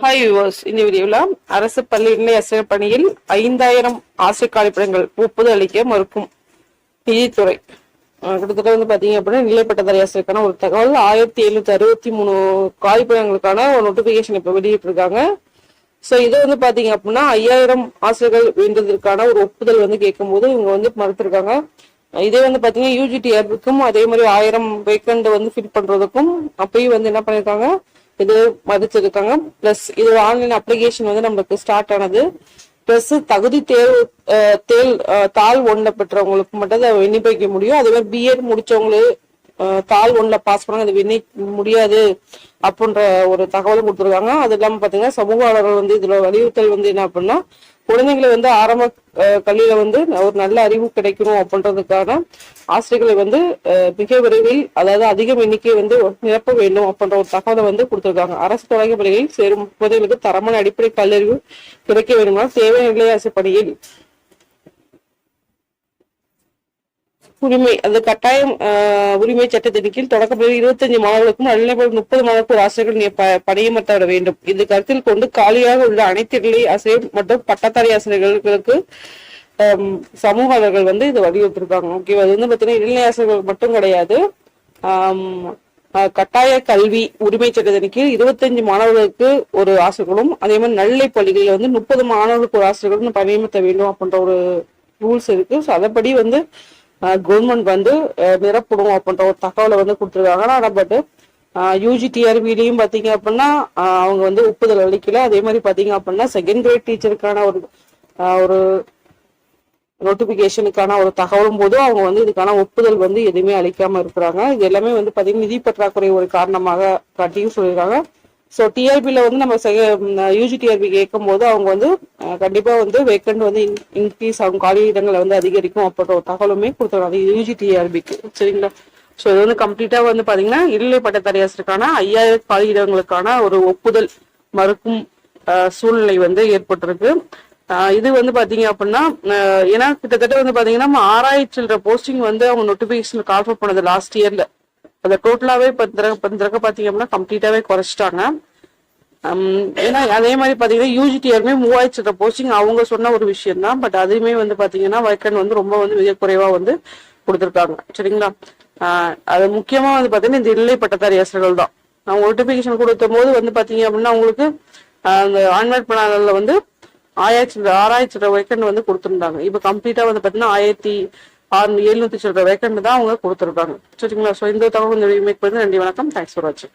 Hi viewers இந்த வீடியோவில் அரசு பள்ளி இணை ஆசிரியர் பணியில் ஐந்தாயிரம் ஆசிரியர் காலிப்பிடங்கள் ஒப்புதல் அளிக்க மறுக்கும். நிதித்துறை கிட்டத்தட்ட வந்து பாத்தீங்க அப்படின்னா நிலைப்பட்டதாரி ஆசிரியருக்கான ஒரு தகவல். ஆயிரத்தி எழுநூத்தி அறுபத்தி மூணு காலிப்பிடங்களுக்கான ஒரு நோட்டிபிகேஷன் இப்போ வெளியிட்டிருக்காங்க. ஸோ இதை வந்து பாத்தீங்க அப்படின்னா ஐயாயிரம் ஆசிரியர்கள் வேண்டதற்கான ஒரு ஒப்புதல் வந்து கேட்கும்போது இவங்க வந்து மறுத்திருக்காங்க. இதே வந்து பாத்தீங்கன்னா யூஜிடிஆருக்கும் அதே மாதிரி ஆயிரம் வேக்கண்ட் வந்து ஃபில் பண்றதுக்கும் அப்பயும் வந்து என்ன பண்ணிருக்காங்க? இது மதிச்சிருக்காங்க. பிளஸ் இது ஆன்லைன் அப்ளிகேஷன் வந்து நம்மளுக்கு ஸ்டார்ட் ஆனது. பிளஸ் தகுதி தேர்வு தேல் தாள் ஒன்ல பெற்றவங்களுக்கு மட்டும் அதை விண்ணப்பிக்க முடியும். அதே மாதிரி பிஎட் முடிச்சவங்களுக்கு தாள் ஒன்ல பாஸ் பண்ணாங்க. அது விண்ணி முடியாது அப்படின்ற ஒரு தகவலும் கொடுத்துருக்காங்க. அது இல்லாமல் பார்த்தீங்கன்னா சமூக ஆளர்கள் வந்து இதில் வலியுறுத்தல் வந்து என்ன அப்படின்னா குழந்தைங்களை வந்து ஆரம்ப கல்வியில வந்து ஒரு நல்ல அறிவு கிடைக்கணும் அப்படின்றதுக்கான ஆசிரியர்களை வந்து மிக விரைவில் அதாவது அதிக எண்ணிக்கை வந்து நிரப்ப வேண்டும் அப்படின்ற ஒரு தகவலை வந்து கொடுத்திருக்காங்க. அரசு தொடக்க பள்ளிகளில் சேரும் குழந்தைகளுக்கு தரமான அடிப்படை கல்லறிவு கிடைக்க வேண்டுமானால் தேவையான நிலையாசி பணியில் உரிமை அந்த கட்டாயம் ஆஹ், உரிமை சட்டத்தின் கீழ் தொடக்கப்பள்ளி இருபத்தஞ்சு மாணவர்களுக்கும் நடுநிலைப்பள்ளி முப்பது மாணவர்கள் ஆசிரியர்கள் பணியமர்த்தப்பட ப- பணியமர்த்த விட வேண்டும். இது கருத்தில் கொண்டு காலியாக உள்ள அனைத்து நிலை ஆசிரியர் மற்றும் பட்டதாரி ஆசிரியர்களுக்கு சமூக சமூகங்கள் வந்து இதை வலியுறுத்திருக்காங்க. ஓகேவா அது வந்து பாத்தீங்கன்னா இடைநிலை ஆசிரியர்கள் மட்டும் கிடையாது. ஆஹ், கட்டாய கல்வி உரிமை சட்டத்தின் கீழ் இருபத்தஞ்சு மாணவர்களுக்கு ஒரு ஆசிரியர்களும் அதே மாதிரி நல்லை பள்ளிகளில் வந்து முப்பது மாணவர்களுக்கு ஒரு ஆசிரியர்களும் பணியமர்த்த வேண்டும் அப்படின்ற ஒரு ரூல்ஸ் இருக்கு. ஸோ அதப்படி வந்து கவர்மெண்ட் வந்து அஹ், நிரப்பணும் அப்படின்ற ஒரு தகவலை வந்து கொடுத்துருக்காங்க. ஆனால் பட் யூஜி டிஆர்பிலையும் பார்த்தீங்க அப்படின்னா அவங்க வந்து ஒப்புதல் அளிக்கல. அதே மாதிரி பார்த்தீங்க அப்படின்னா செகண்ட் கிரேட் டீச்சருக்கான ஒரு ஒரு நோட்டிபிகேஷனுக்கான ஒரு தகவலும் போதும். அவங்க வந்து இதுக்கான ஒப்புதல் வந்து எதுவுமே அளிக்காம இருக்கிறாங்க. இது எல்லாமே வந்து பார்த்தீங்கன்னா நிதி பற்றாக்குறை ஒரு காரணமாக காட்டியும் சொல்லியிருக்காங்க. ஸோ டிஆர்பியில் வந்து நம்ம யூஜிடிஆர்பி கேட்கும் போது அவங்க வந்து கண்டிப்பாக வந்து வேக்கண்ட் வந்து இன்க்ரீஸ் ஆகும். காலி இடங்களை வந்து அதிகரிக்கும் அப்படின்ற ஒரு தகவலுமே யூஜி டிஆர்பிக்கு சரிங்களா? ஸோ இது வந்து கம்ப்ளீட்டாக வந்து பார்த்தீங்கன்னா இடைநிலை பட்டதாரி ஐயாயிரம் காலி இடங்களுக்கான ஒரு ஒப்புதல் மறுக்கும் சூழ்நிலை வந்து ஏற்பட்டிருக்கு. இது வந்து பாத்தீங்க அப்படின்னா ஏன்னா கிட்டத்தட்ட வந்து பாத்தீங்கன்னா நம்ம ஆராய்ச்சின்ற போஸ்டிங் வந்து அவங்க நோட்டிபிகேஷன் கால்ஃபர் பண்ணது லாஸ்ட் இயர்ல அதை டோட்டலாவே இப்போ தடவை பத்து தடவை பாத்தீங்க அப்படின்னா கம்ப்ளீட்டாவே குறைச்சிட்டாங்க ஹம், ஏன்னா அதே மாதிரி பாத்தீங்கன்னா யூஜிடிஆருமே மூவாயிரத்து போஸ்டிங் அவங்க சொன்ன ஒரு விஷயம் தான் பட் அதையுமே வந்து பாத்தீங்கன்னா வைக்கன் வந்து ரொம்ப வந்து மிக குறைவா வந்து கொடுத்துருக்காங்க சரிங்களா ஆஹ் அது முக்கியமா வந்து பாத்தீங்கன்னா இந்த இல்லை பட்டதாரி ஆசிரியர்கள் தான் அவங்க நோட்டிஃபிகேஷன் கொடுத்த போது வந்து பாத்தீங்க அப்படின்னா அவங்களுக்கு ஆஹ் அந்த ஆன்வேட் பண்ணாதல வந்து ஆயிரத்தி ஆறாயிரத்தி வைக்கன் வந்து கொடுத்துருந்தாங்க இப்போ கம்ப்ளீட்டா வந்து பாத்தீங்கன்னா ஆயிரத்தி ஆறு எழுநூத்தி சில்லற வேக்கண்ட் தான் அவங்க கொடுத்துருப்பாங்க சரிங்களா? ஸோ இந்த தகவல் இந்த மேக் பண்ணி நன்றி வணக்கம். தேங்க்ஸ் ஃபார் வாட்சிங்